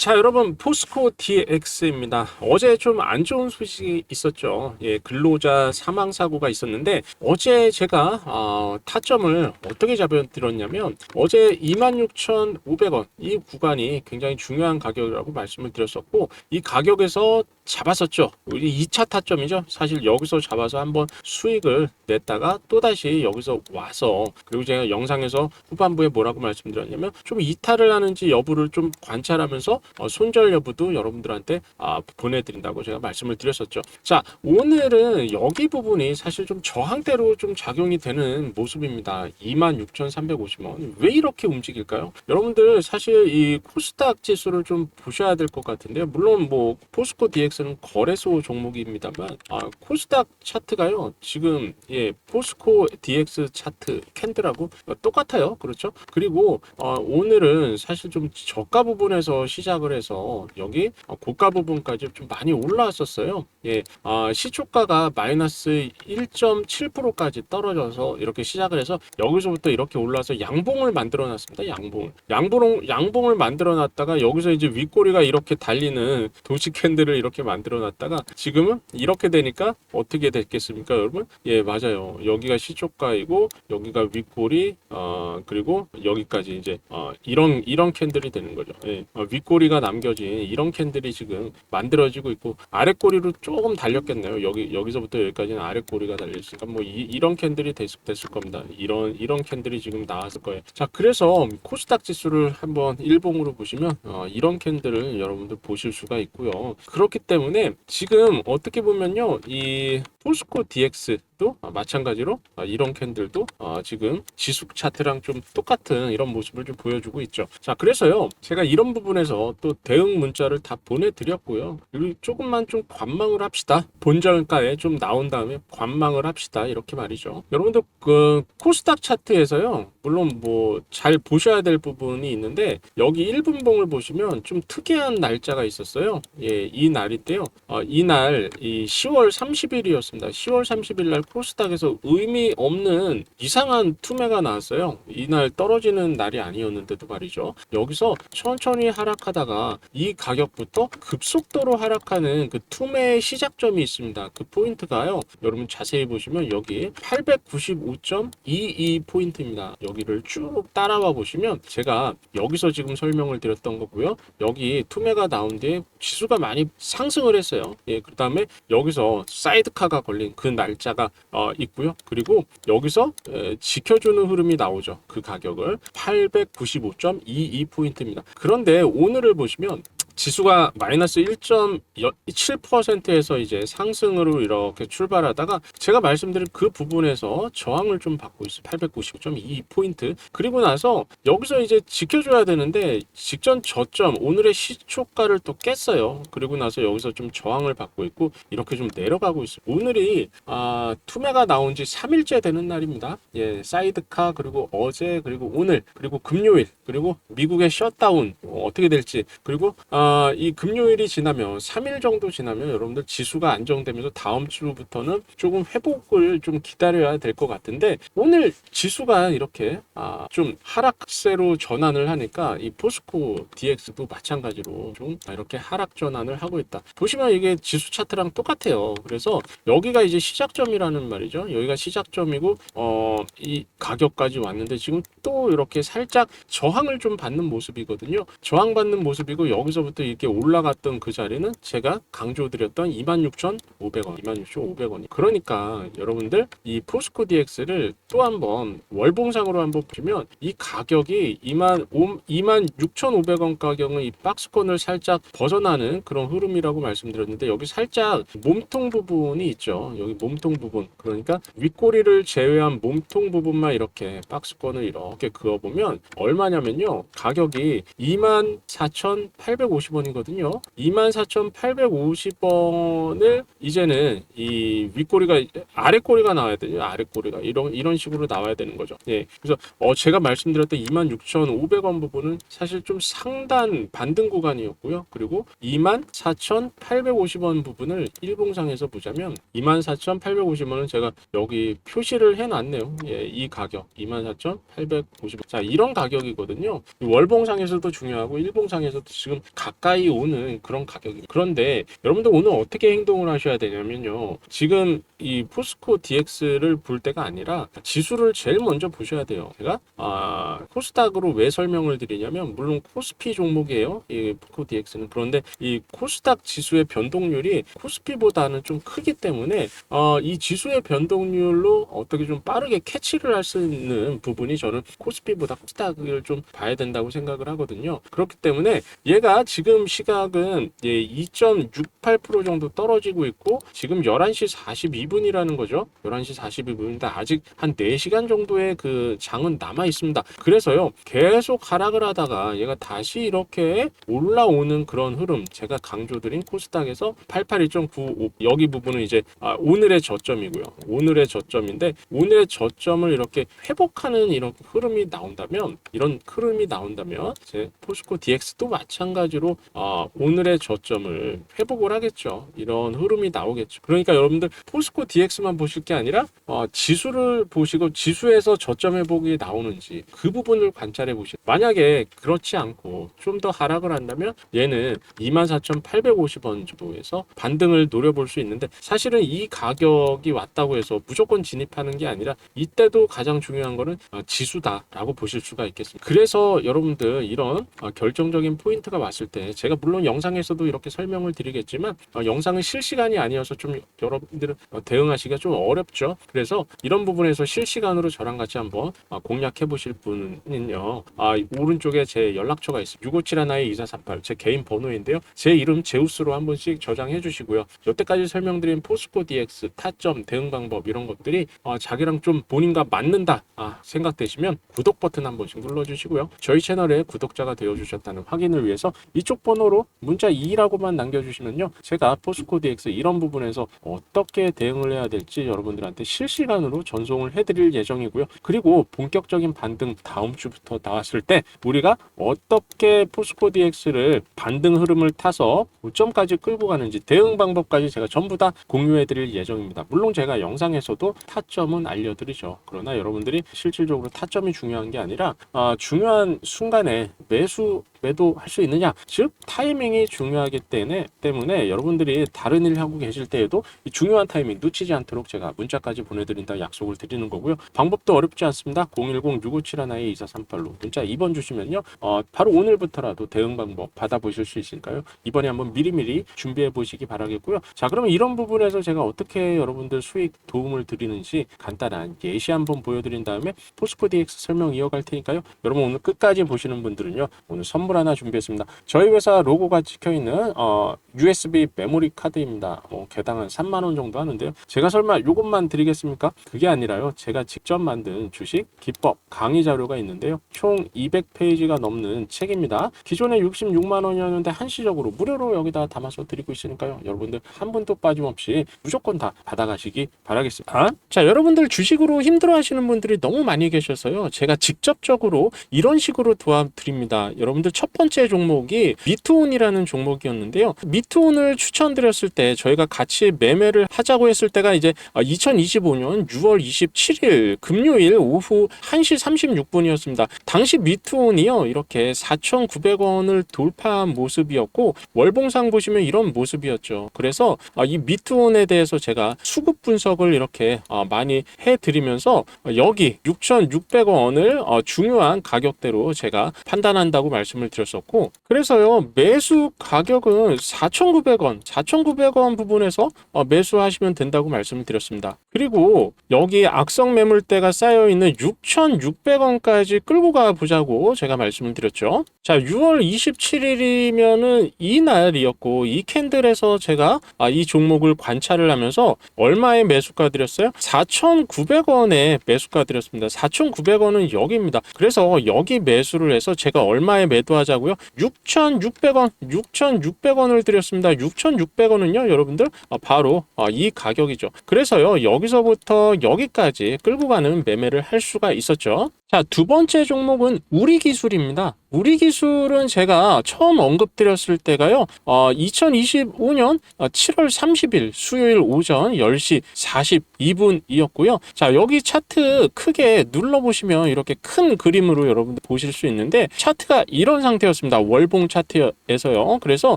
자, 여러분 포스코 DX입니다. 어제 좀 안 좋은 소식이 있었죠. 예, 근로자 사망 사고가 있었는데 어제 제가 어, 타점을 어떻게 잡아드렸냐면 어제 26,500원 이 구간이 굉장히 중요한 가격이라고 말씀을 드렸었고 이 가격에서 잡았었죠. 우리 2차 타점이죠. 사실 여기서 잡아서 한번 수익을 냈다가 또다시 여기서 와서 그리고 제가 영상에서 후반부에 뭐라고 말씀드렸냐면 좀 이탈을 하는지 여부를 좀 관찰하면서 어, 손절 여부도 여러분들한테 아, 보내드린다고 제가 말씀을 드렸었죠. 자, 오늘은 여기 부분이 사실 좀 저항대로 좀 작용이 되는 모습입니다. 26,350원. 왜 이렇게 움직일까요? 여러분들 사실 이 코스닥 지수를 좀 보셔야 될 것 같은데요. 물론 뭐 포스코 DX 는 거래소 종목입니다만 아, 코스닥 차트가요. 지금 예, 포스코 DX 차트 캔들하고 똑같아요. 그렇죠? 그리고 어, 오늘은 사실 좀 저가 부분에서 시작을 해서 여기 어, 고가 부분까지 좀 많이 올라왔었어요. 예, 아, 시초가가 마이너스 1.7%까지 떨어져서 이렇게 시작을 해서 여기서부터 이렇게 올라와서 양봉을 만들어 놨습니다. 양봉을. 양봉, 양봉을 만들어 놨다가 여기서 이제 윗꼬리가 이렇게 달리는 도시 캔들을 이렇게 만들어 놨다가 지금은 이렇게 되니까 어떻게 됐겠습니까, 여러분? 예, 맞아요. 여기가 시초가이고 여기가 윗꼬리, 어, 그리고 여기까지 이제 어, 이런 이런 캔들이 되는 거죠. 예, 어, 윗꼬리가 남겨진 이런 캔들이 지금 만들어지고 있고 아랫꼬리로 조금 달렸겠네요. 여기 여기서부터 여기까지는 아랫꼬리가 달렸으니까 뭐 이, 이런 캔들이 됐, 됐을 겁니다. 이런 이런 캔들이 지금 나왔을 거예요. 자, 그래서 코스닥 지수를 한번 일봉으로 보시면 어, 이런 캔들을 여러분들 보실 수가 있고요. 그렇기 때문에 지금 어떻게 보면요, 이 포스코 DX도 마찬가지로 아, 이런 캔들도 아, 지금 지수 차트랑 좀 똑같은 이런 모습을 좀 보여주고 있죠. 자, 그래서요, 제가 이런 부분에서 또 대응 문자를 다 보내드렸고요. 그리고 조금만 좀 관망을 합시다. 본전가에 좀 나온 다음에 관망을 합시다. 이렇게 말이죠. 여러분들 그 코스닥 차트에서요, 물론 뭐 잘 보셔야 될 부분이 있는데 여기 1분봉을 보시면 좀 특이한 날짜가 있었어요. 예, 이 날인데요. 어, 이날 이 10월 30일이었 습니다. 10월 30일 날 코스닥에서 의미 없는 이상한 투매가 나왔어요. 이날 떨어지는 날이 아니었는데도 말이죠. 여기서 천천히 하락하다가 이 가격부터 급속도로 하락하는 그 투매의 시작점이 있습니다. 그 포인트가요. 여러분 자세히 보시면 여기 895.22 포인트입니다. 여기를 쭉 따라와 보시면 제가 여기서 지금 설명을 드렸던 거고요. 여기 투매가 나온 뒤에 지수가 많이 상승을 했어요. 예, 그 다음에 여기서 사이드카가 걸린 그 날짜가 어, 있고요. 그리고 여기서 에, 지켜주는 흐름이 나오죠. 그 가격을 895.22 포인트입니다. 그런데 오늘을 보시면 지수가 마이너스 1.7%에서 이제 상승으로 이렇게 출발하다가 제가 말씀드린 그 부분에서 저항을 좀 받고 있어요. 890.22포인트. 그리고 나서 여기서 이제 지켜줘야 되는데 직전 저점 오늘의 시초가를 또 깼어요. 그리고 나서 여기서 좀 저항을 받고 있고 이렇게 좀 내려가고 있어요. 오늘이 아, 투매가 나온 지 3일째 되는 날입니다. 예, 사이드카 그리고 어제 그리고 오늘 그리고 금요일 그리고 미국의 셧다운 어, 어떻게 될지 그리고 아, 이 금요일이 지나면 3일 정도 지나면 여러분들 지수가 안정되면서 다음 주부터는 조금 회복을 좀 기다려야 될 것 같은데 오늘 지수가 이렇게 아, 좀 하락세로 전환을 하니까 이 포스코 DX도 마찬가지로 좀 이렇게 하락 전환을 하고 있다. 보시면 이게 지수 차트랑 똑같아요. 그래서 여기가 이제 시작점이라는 말이죠. 여기가 시작점이고 어, 이 가격까지 왔는데 지금 또 이렇게 살짝 저항을 좀 받는 모습이거든요. 저항받는 모습이고 여기서부터 이렇게 올라갔던 그 자리는 제가 강조드렸던 26,500원, 26,500원이. 그러니까 여러분들 이 포스코 DX를 또 한번 월봉상으로 한번 보시면 이 가격이 2만 26,500원 가격은 이 박스권을 살짝 벗어나는 그런 흐름이라고 말씀드렸는데 여기 살짝 몸통 부분이 있죠. 여기 몸통 부분. 그러니까 윗꼬리를 제외한 몸통 부분만 이렇게 박스권을 이렇게 그어보면 얼마냐면요. 가격이 24,850 원이거든요. 24,850원을 이제는 이 윗꼬리가 아랫꼬리가 나와야 되죠. 아랫꼬리가 이런 이런 식으로 나와야 되는 거죠. 예. 그래서 어 제가 말씀드렸던 26,500원 부분은 사실 좀 상단 반등 구간이었고요. 그리고 24,850원 부분을 일봉상에서 보자면 24,850원은 제가 여기 표시를 해 놨네요. 예, 이 가격 24,850원. 자, 이런 가격이거든요. 월봉상에서도 중요하고 일봉상에서도 지금 가 까이 오는 그런 가격입니다. 그런데 여러분들 오늘 어떻게 행동을 하셔야 되냐면요. 지금 이 포스코 DX를 볼 때가 아니라 지수를 제일 먼저 보셔야 돼요. 제가 아, 코스닥으로 왜 설명을 드리냐면 물론 코스피 종목이에요. 이 포스코 DX는 그런데 이 코스닥 지수의 변동률이 코스피보다는 좀 크기 때문에 어, 이 지수의 변동률로 어떻게 좀 빠르게 캐치를 할 수 있는 부분이 저는 코스피보다 코스닥을 좀 봐야 된다고 생각을 하거든요. 그렇기 때문에 얘가 지금 시각은 예, 2.68% 정도 떨어지고 있고 지금 11시 42분이라는 거죠. 11시 42분인데 아직 한 4시간 정도의 그 장은 남아 있습니다. 그래서요. 계속 하락을 하다가 얘가 다시 이렇게 올라오는 그런 흐름 제가 강조드린 코스닥에서 88.95 여기 부분은 이제 아, 오늘의 저점이고요. 오늘의 저점인데 오늘의 저점을 이렇게 회복하는 이런 흐름이 나온다면 이런 흐름이 나온다면 제 포스코 DX도 마찬가지로 아, 오늘의 저점을 회복을 하겠죠. 이런 흐름이 나오겠죠. 그러니까 여러분들 포스코 DX만 보실 게 아니라 어, 지수를 보시고 지수에서 저점 회복이 나오는지 그 부분을 관찰해 보시. 만약에 그렇지 않고 좀 더 하락을 한다면 얘는 24,850원 정도에서 반등을 노려볼 수 있는데 사실은 이 가격이 왔다고 해서 무조건 진입하는 게 아니라 이때도 가장 중요한 거는 어, 지수다라고 보실 수가 있겠습니다. 그래서 여러분들 이런 어, 결정적인 포인트가 왔을 때 제가 물론 영상에서도 이렇게 설명을 드리겠지만 어, 영상은 실시간이 아니어서 좀 여러분들은 어, 대응하시기가 좀 어렵죠. 그래서 이런 부분에서 실시간으로 저랑 같이 한번 어, 공략해 보실 분은요. 아, 오른쪽에 제 연락처가 있습니다. 6571-2438 제 개인 번호인데요. 제 이름 제우스로 한 번씩 저장해 주시고요. 여태까지 설명드린 포스코 DX 타점 대응 방법 이런 것들이 어, 자기랑 좀 본인과 맞는다 아, 생각되시면 구독 버튼 한 번씩 눌러주시고요. 저희 채널에 구독자가 되어주셨다는 확인을 위해서 이쪽 번호로 문자 2라고만 남겨주시면요. 제가 포스코 DX 이런 부분에서 어떻게 대응을 해야 될지 여러분들한테 실시간으로 전송을 해드릴 예정이고요. 그리고 본격적인 반등 다음 주부터 나왔을 때 우리가 어떻게 포스코 DX를 반등 흐름을 타서 고점까지 끌고 가는지 대응 방법까지 제가 전부 다 공유해드릴 예정입니다. 물론 제가 영상에서도 타점은 알려드리죠. 그러나 여러분들이 실질적으로 타점이 중요한 게 아니라 아, 중요한 순간에 매수 매도할 수 있느냐. 즉 타이밍이 중요하기 때문에 때문에 여러분들이 다른 일 하고 계실 때에도 이 중요한 타이밍 놓치지 않도록 제가 문자까지 보내드린다 약속을 드리는 거고요. 방법도 어렵지 않습니다. 010-6571-2438로 문자 2번 주시면요. 어, 바로 오늘부터라도 대응 방법 받아보실 수 있으니까요? 이번에 한번 미리미리 준비해 보시기 바라겠고요. 자 그러면 이런 부분에서 제가 어떻게 여러분들 수익 도움을 드리는지 간단한 예시 한번 보여드린 다음에 포스코 DX 설명 이어갈 테니까요. 여러분 오늘 끝까지 보시는 분들은요. 오늘 선물 하나 준비했습니다. 저희 회사 로고가 찍혀 있는 어, USB 메모리 카드입니다. 뭐 개당 한 3만 원 정도 하는데요. 제가 설마 이것만 드리겠습니까? 그게 아니라요. 제가 직접 만든 주식 기법 강의 자료가 있는데요. 총 200페이지가 넘는 책입니다. 기존에 66만 원이었는데 한시적으로 무료로 여기다 담아서 드리고 있으니까요. 여러분들 한 분도 빠짐없이 무조건 다 받아가시기 바라겠습니다. 자, 여러분들 주식으로 힘들어 하시는 분들이 너무 많이 계셔서요. 제가 직접적으로 이런 식으로 도와드립니다. 여러분들 첫 번째 종목이 미투온이라는 종목이었는데요. 미투온을 추천드렸을 때 저희가 같이 매매를 하자고 했을 때가 이제 2025년 6월 27일 금요일 오후 1시 36분이었습니다. 당시 미투온이요. 이렇게 4,900원을 돌파한 모습이었고 월봉상 보시면 이런 모습이었죠. 그래서 아, 이 미투온에 대해서 제가 수급 분석을 이렇게 아, 많이 해드리면서 여기 6,600원을 어, 중요한 가격대로 제가 판단한다고 말씀을 드렸었고 그래서요 매수 가격은 4,900원 4,900원 부분에서 어, 매수하시면 된다고 말씀을 드렸습니다 그리고 여기 악성 매물대가 쌓여 있는 6,600원까지 끌고 가 보자고 제가 말씀을 드렸죠 자 6월 27일이면은 이 날이었고 이 캔들에서 제가 아, 이 종목을 관찰을 하면서 얼마에 매수가 드렸어요 4,900원에 매수가 드렸습니다 4,900원은 여기입니다 그래서 여기 매수를 해서 제가 얼마에 매도하자고요? 6,600원, 6,600원을 드렸습니다. 6,600원은요, 여러분들 어, 바로 어, 이 가격이죠. 그래서요, 여기 서부터 여기까지 끌고 가는 매매를 할 수가 있었죠. 자, 두 번째 종목은 우리 기술입니다. 우리 기술은 제가 처음 언급드렸을 때가요, 어, 2025년 7월 30일 수요일 오전 10시 42분이었고요. 자, 여기 차트 크게 눌러보시면 이렇게 큰 그림으로 여러분들 보실 수 있는데, 차트가 이런 상태였습니다. 월봉 차트에서요. 그래서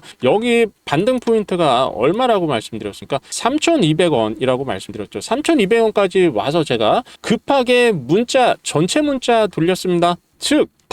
여기 반등 포인트가 얼마라고 말씀드렸습니까? 3,200원이라고 말씀드렸죠. 3,200원까지 와서 제가 급하게 문자, 전체 문자 돌렸습니다. 즉,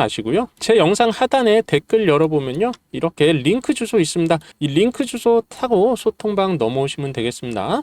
마시고요. 제 영상 하단에 댓글 열어보면요. 이렇게 링크 주소 있습니다. 이 링크 주소 타고 소통방 넘어오시면 되겠습니다.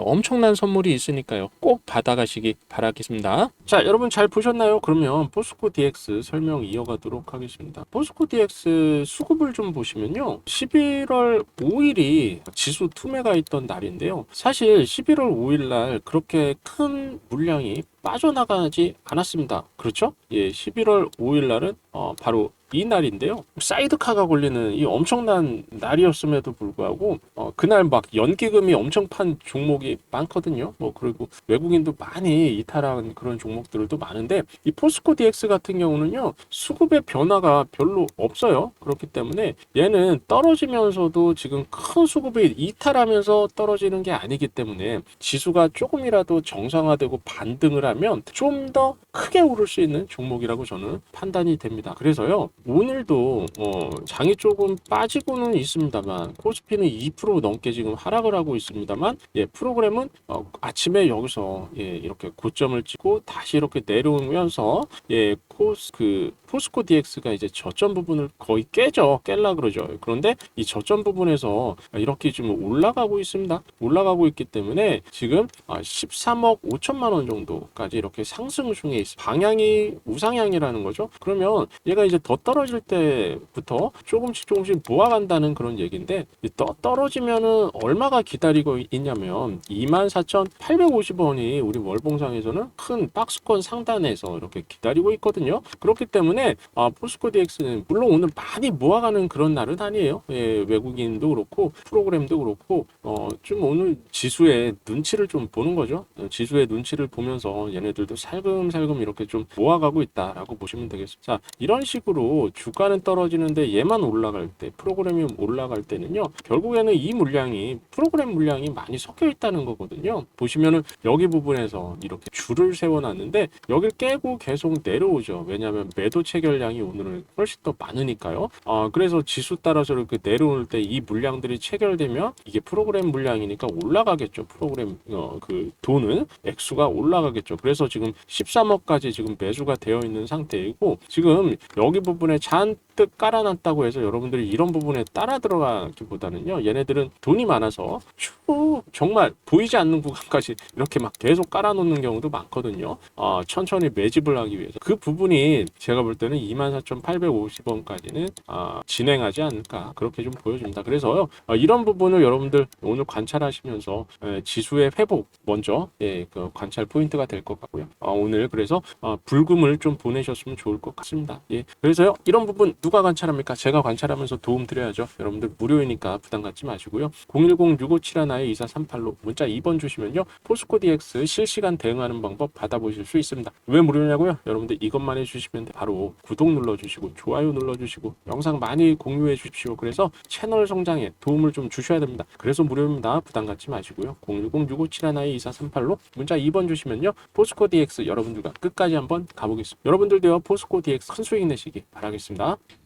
엄청난 선물이 있으니까요. 꼭 받아가시기 바라겠습니다. 자, 여러분 잘 보셨나요? 그러면 포스코 DX 설명 이어가도록 하겠습니다. 포스코 DX 수급을 좀 보시면요. 11월 5일이 지수 투매가 있던 날인데요. 사실 11월 5일 날 그렇게 큰 물량이 빠져나가지 않았습니다. 그렇죠? 예, 11월 5일 날은 어, 바로 이 날인데요. 사이드카가 걸리는 이 엄청난 날이었음에도 불구하고 어, 그날 막 연기금이 엄청 판 종목이 많거든요. 뭐 그리고 외국인도 많이 이탈한 그런 종목들도 많은데 이 포스코 DX 같은 경우는요 수급의 변화가 별로 없어요. 그렇기 때문에 얘는 떨어지면서도 지금 큰 수급이 이탈하면서 떨어지는 게 아니기 때문에 지수가 조금이라도 정상화되고 반등을 하면 좀 더 크게 오를 수 있는 종목이라고 저는 판단이 됩니다. 그래서요 오늘도 어, 장이 조금 빠지고는 있습니다만 코스피는 2% 넘게 지금 하락을 하고 있습니다만 예, 프로그램은 어, 아침에 여기서 예, 이렇게 고점을 찍고 다시 이렇게 내려오면서 예, 코스 그 포스코 DX가 이제 저점 부분을 거의 깨죠. 깰라 그러죠. 그런데 이 저점 부분에서 이렇게 지금 올라가고 있습니다. 올라가고 있기 때문에 지금 13억 5천만 원 정도까지 이렇게 상승 중에 있어. 방향이 우상향이라는 거죠. 그러면 얘가 이제 더 떨어질 때부터 조금씩 조금씩 모아간다는 그런 얘기인데 떠, 떨어지면은 얼마가 기다리고 있냐면 24,850원이 우리 월봉상에서는 큰 박스권 상단에서 이렇게 기다리고 있거든요. 있거든요. 그렇기 때문에 아, 포스코 DX는 물론 오늘 많이 모아가는 그런 날은 아니에요. 예, 외국인도 그렇고 프로그램도 그렇고 어, 좀 오늘 지수의 눈치를 좀 보는 거죠. 어, 지수의 눈치를 보면서 얘네들도 살금살금 이렇게 좀 모아가고 있다라고 보시면 되겠습니다. 자, 이런 식으로 주가는 떨어지는데 얘만 올라갈 때 프로그램이 올라갈 때는요. 결국에는 이 물량이 프로그램 물량이 많이 섞여 있다는 거거든요. 보시면은 여기 부분에서 이렇게 줄을 세워놨는데 여길 깨고 계속 내려오죠. 왜냐하면 매도 체결량이 오늘은 훨씬 더 많으니까요. 아 그래서 지수 따라서 이렇게 내려올 때 이 물량들이 체결되면 이게 프로그램 물량이니까 올라가겠죠. 프로그램 어, 그 돈은 액수가 올라가겠죠. 그래서 지금 13억까지 지금 매수가 되어 있는 상태이고 지금 여기 부분에 잔 뜩 깔아놨다고 해서 여러분들이 이런 부분에 따라 들어가기보다는요. 얘네들은 돈이 많아서 쭉 정말 보이지 않는 구간까지 이렇게 막 계속 깔아놓는 경우도 많거든요. 아, 천천히 매집을 하기 위해서 그 부분이 제가 볼 때는 24,850원까지는 아, 진행하지 않을까 그렇게 좀 보여집니다. 그래서요 아, 이런 부분을 여러분들 오늘 관찰하시면서 에, 지수의 회복 먼저 예, 그 관찰 포인트가 될 것 같고요. 아, 오늘 그래서 아, 불금을 좀 보내셨으면 좋을 것 같습니다. 예, 그래서요 이런 부분 누가 관찰합니까? 제가 관찰하면서 도움 드려야죠. 여러분들 무료이니까 부담 갖지 마시고요. 010-6571-2438로 문자 2번 주시면요. 포스코 DX 실시간 대응하는 방법 받아보실 수 있습니다. 왜 무료냐고요? 여러분들 이것만 해주시면 돼. 바로 구독 눌러주시고 좋아요 눌러주시고 영상 많이 공유해 주십시오. 그래서 채널 성장에 도움을 좀 주셔야 됩니다. 그래서 무료입니다. 부담 갖지 마시고요. 010-6571-2438로 문자 2번 주시면요. 포스코 DX 여러분들과 끝까지 한번 가보겠습니다. 여러분들도요. 포스코 DX 큰 수익 내시기 바라겠습니다.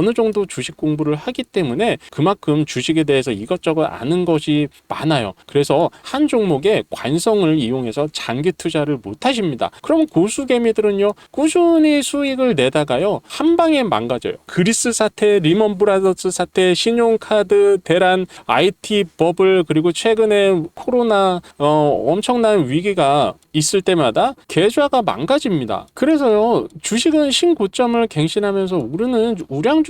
느 정도 주식 공부를 하기 때문에 그만큼 주식에 대해서 이것저것 아는 것이 많아요. 그래서 한 종목에 관성을 이용해서 장기 투자를 못 하십니다. 그럼 고수 개미들은요, 꾸준히 수익을 내다가요, 한 방에 망가져요. 그리스 사태, 리먼 브라더스 사태, 신용카드 대란, IT 버블, 그리고 최근에 코로나, 어, 엄청난 위기가 있을 때마다 계좌가 망가집니다. 그래서요, 주식은 신고점을 갱신하면서 오르는 우량주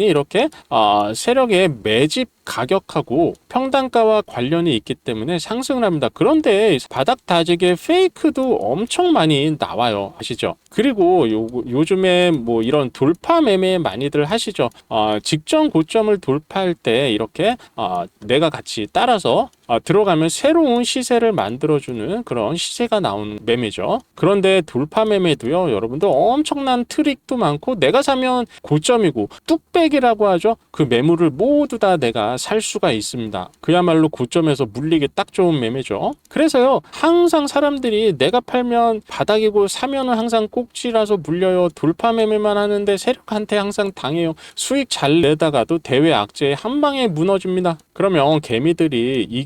이렇게 아, 세력의 매집 가격하고 평단가와 관련이 있기 때문에 상승을 합니다. 그런데 바닥 다지게 페이크도 엄청 많이 나와요. 아시죠? 그리고 요, 요즘에 뭐 이런 돌파 매매 많이들 하시죠. 아, 직전 고점을 돌파할 때 이렇게 아, 내가 같이 따라서 아, 들어가면 새로운 시세를 만들어주는 그런 시세가 나오는 매매죠. 그런데 돌파 매매도요, 여러분들 엄청난 트릭도 많고 내가 사면 고점이고 뚝배기라고 하죠. 그 매물을 모두 다 내가 살 수가 있습니다. 그야말로 고점에서 물리기 딱 좋은 매매죠. 그래서요, 항상 사람들이 내가 팔면 바닥이고 사면은 항상 꼭지라서 물려요. 돌파 매매만 하는데 세력한테 항상 당해요. 수익 잘 내다가도 대외 악재에 한 방에 무너집니다. 그러면 개미들이 이